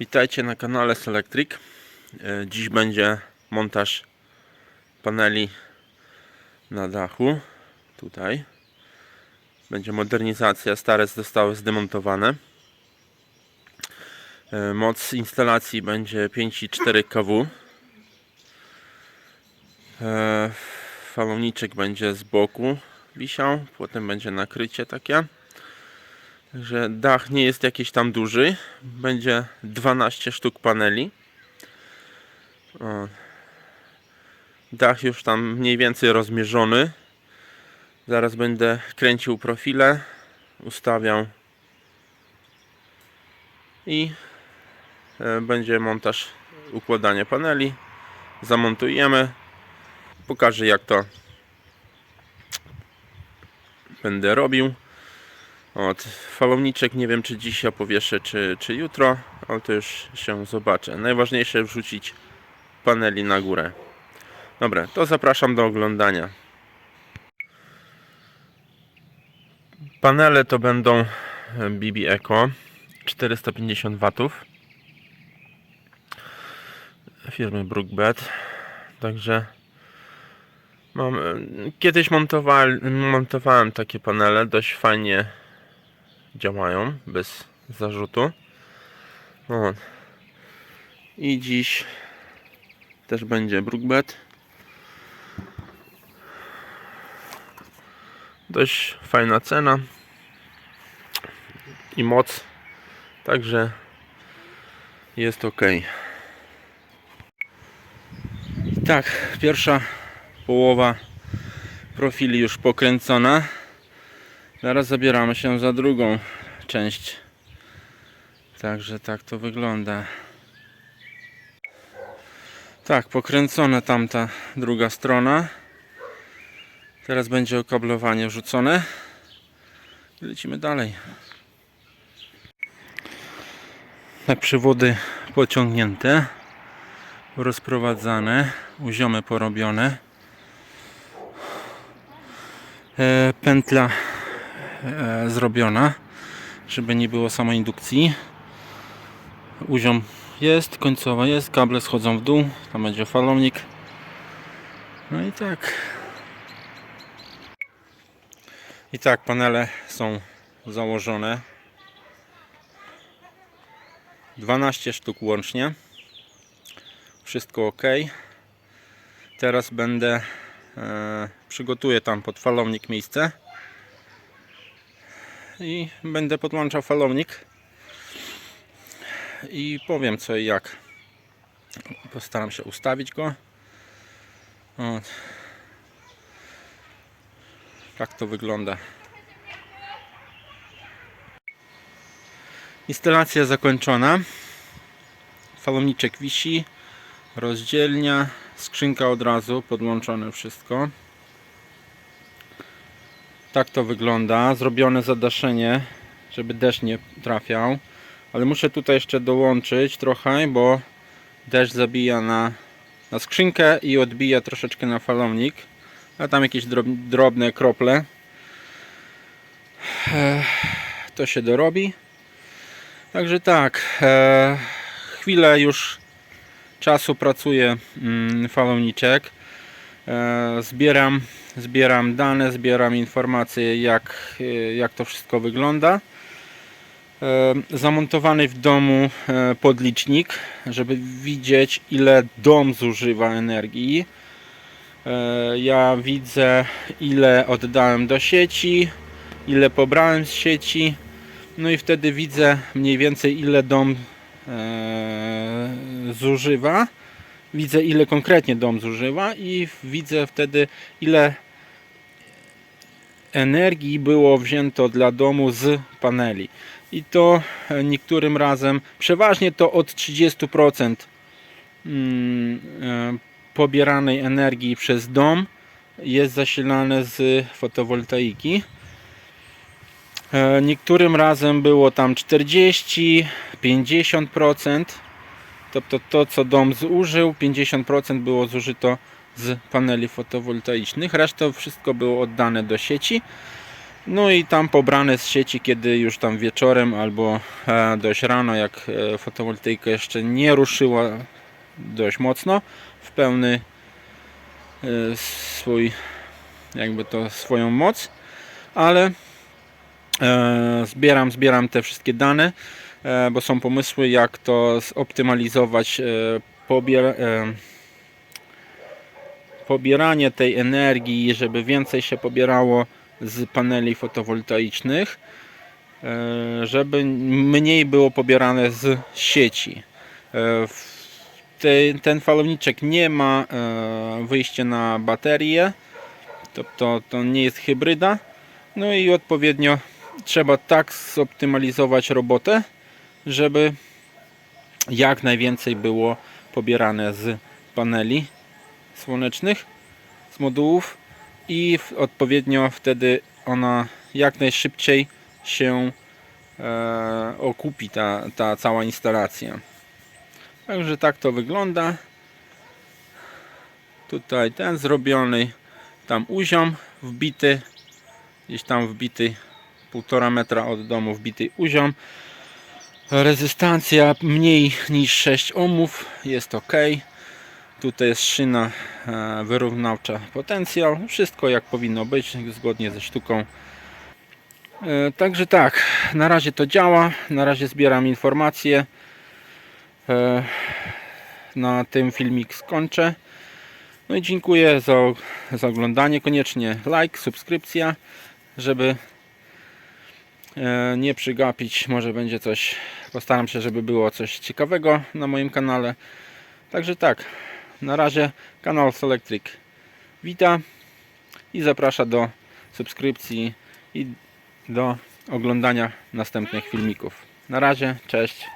Witajcie na kanale Selectric. E, Dziś będzie montaż paneli na dachu. Tutaj. Będzie modernizacja. Stare zostały zdemontowane. E, Moc instalacji będzie 5,4 kW. E, Falowniczek będzie z boku wisiał. Potem będzie nakrycie takie. Także dach nie jest jakiś tam duży. Będzie 12 sztuk paneli. O. Dach już tam mniej więcej rozmierzony. Zaraz będę kręcił profile, ustawiał i e, będzie montaż, układanie paneli. Zamontujemy. Pokażę jak to będę robił. Od falowniczek nie wiem czy dzisiaj powieszę czy, czy jutro, ale to już się zobaczę. Najważniejsze wrzucić paneli na górę. Dobra, to zapraszam do oglądania. Panele to będą BB Eco 450 watów firmy Brookbed. Także mam kiedyś montowałem, montowałem takie panele, dość fajnie działają bez zarzutu. O. I dziś też będzie Brookbed. Dość fajna cena i moc. Także jest ok. Tak, pierwsza połowa profili już pokręcona. Zaraz zabieramy się za drugą część. Także tak to wygląda. Tak, pokręcona tamta druga strona. Teraz będzie okablowanie wrzucone. Lecimy dalej. Tak, przewody pociągnięte, rozprowadzane, uziomy porobione. E, pętla zrobiona, żeby nie było samoindukcji. Uziom jest, końcowa jest, kable schodzą w dół, tam będzie falownik. No i tak. I tak, panele są założone. 12 sztuk łącznie. Wszystko ok. Teraz będę e, przygotuję tam pod falownik miejsce i będę podłączał falownik. I powiem co i jak. Postaram się ustawić go. O. tak to wygląda? Instalacja zakończona. Falowniczek wisi. Rozdzielnia. Skrzynka od razu podłączone wszystko tak to wygląda. Zrobione zadaszenie, żeby deszcz nie trafiał. Ale muszę tutaj jeszcze dołączyć trochę, bo deszcz zabija na, na skrzynkę i odbija troszeczkę na falownik. A tam jakieś drob, drobne krople. To się dorobi. Także tak. Chwilę już czasu pracuje mm, falowniczek. Zbieram, zbieram dane, zbieram informacje jak, e, jak to wszystko wygląda. E, Zamontowany w domu e, podlicznik, żeby widzieć ile dom zużywa energii. Ja widzę ile oddałem do sieci, ile pobrałem z sieci. No i wtedy widzę mniej więcej ile dom zużywa widzę ile konkretnie dom zużywa i widzę wtedy ile energii było wzięto dla domu z paneli. I to e, niektórym razem, przeważnie to od 30% mm, e, pobieranej energii przez dom jest zasilane z fotowoltaiki. E, Niektórym razem było tam 40, 50%. To, to, to co dom zużył, 50% było zużyto z paneli fotowoltaicznych, reszta wszystko było oddane do sieci. No i tam pobrane z sieci, kiedy już tam wieczorem albo e, dość rano, jak e, fotowoltaika jeszcze nie ruszyła dość mocno w pełny e, swój, jakby to swoją moc, ale zbieram, zbieram te wszystkie dane, bo są pomysły jak to zoptymalizować pobier, pobieranie tej energii, żeby więcej się pobierało z paneli fotowoltaicznych, e, żeby mniej było pobierane z sieci. E, Ten falowniczek nie ma e, wyjścia na baterię, to, to nie jest hybryda. No i odpowiednio trzeba tak zoptymalizować robotę, żeby jak najwięcej było pobierane z paneli słonecznych, z modułów i odpowiednio wtedy ona jak najszybciej się e, okupi ta, ta cała instalacja. Także tak to wygląda. Tutaj ten zrobiony, tam uziom wbity, gdzieś tam wbity półtora metra od domu wbity uziom. Rezystancja mniej niż 6 ohmów, jest ok. Tutaj jest szyna e, wyrównawcza potencjał. Wszystko jak powinno być, zgodnie ze sztuką. E, Także tak, na razie to działa. Na razie zbieram informacje. E, Na tym filmik skończę. No i dziękuję za, za oglądanie. Koniecznie like, subskrypcja, żeby nie przygapić. Może będzie coś, postaram się, żeby było coś ciekawego na moim kanale. Także tak, na razie kanał Selectric wita i zaprasza do subskrypcji i do oglądania następnych filmików. Na razie, cześć.